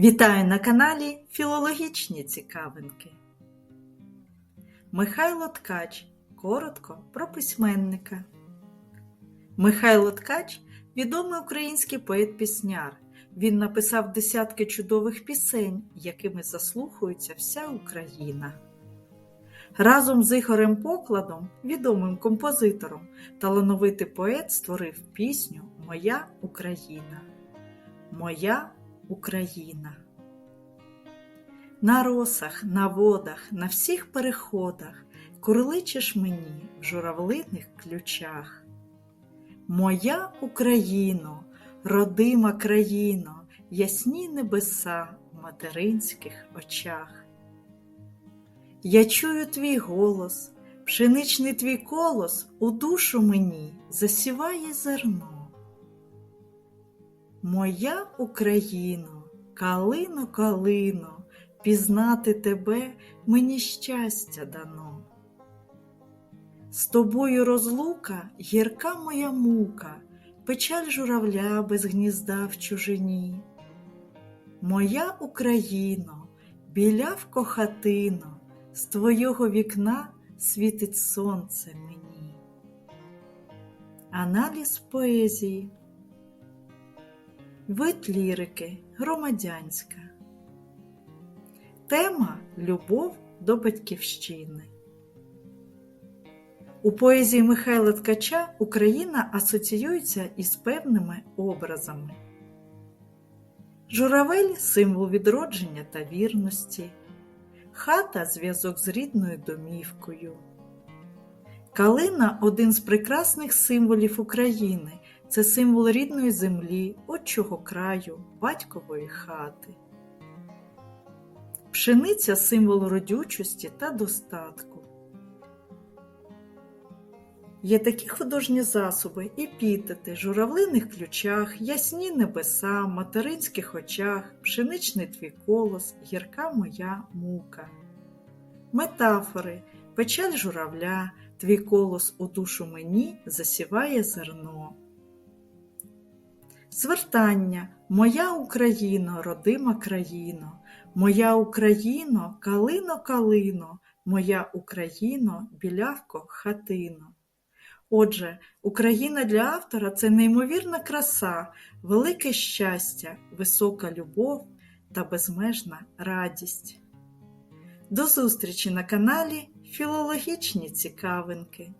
Вітаю на каналі Філологічні цікавинки. Михайло Ткач. Коротко про письменника. Михайло Ткач відомий український поет-пісняр. Він написав десятки чудових пісень, якими заслухається вся Україна. Разом з Ігорем Покладом, відомим композитором, талановитий поет створив пісню Моя Україна. Моя Україна. На росах, на водах, на всіх переходах курличиш мені в журавлиних ключах. Моя Україно, родима країно, ясні небеса в материнських очах. Я чую твій голос, пшеничний твій колос у душу мені засіває зерно. Моя Україно, калино, калино, пізнати тебе мені щастя дано. З тобою розлука, гірка моя мука, печаль журавля без гнізда в чужині. Моя Україно, білявко хатино, з твого вікна світить сонце мені. Аналіз поезії. Вид лірики громадянська. Тема Любов до батьківщини. У поезії Михайла Ткача Україна асоціюється із певними образами. Журавель символ відродження та вірності, хата зв'язок з рідною домівкою. Калина один з прекрасних символів України. Це символ рідної землі, отчого краю, батькової хати. Пшениця символ родючості та достатку. Є такі художні засоби, епітети, журавлиних ключах, ясні небеса, материнських очах, пшеничний твій колос, гірка моя мука. Метафори, печаль журавля, твій колос у душу мені засіває зерно. Звертання Моя Україно, родима країно, Моя Україно, калино, калино, Моя Україно, білявко, хатино. Отже, Україна для автора це неймовірна краса, велике щастя, висока любов та безмежна радість. До зустрічі на каналі Філологічні цікавинки.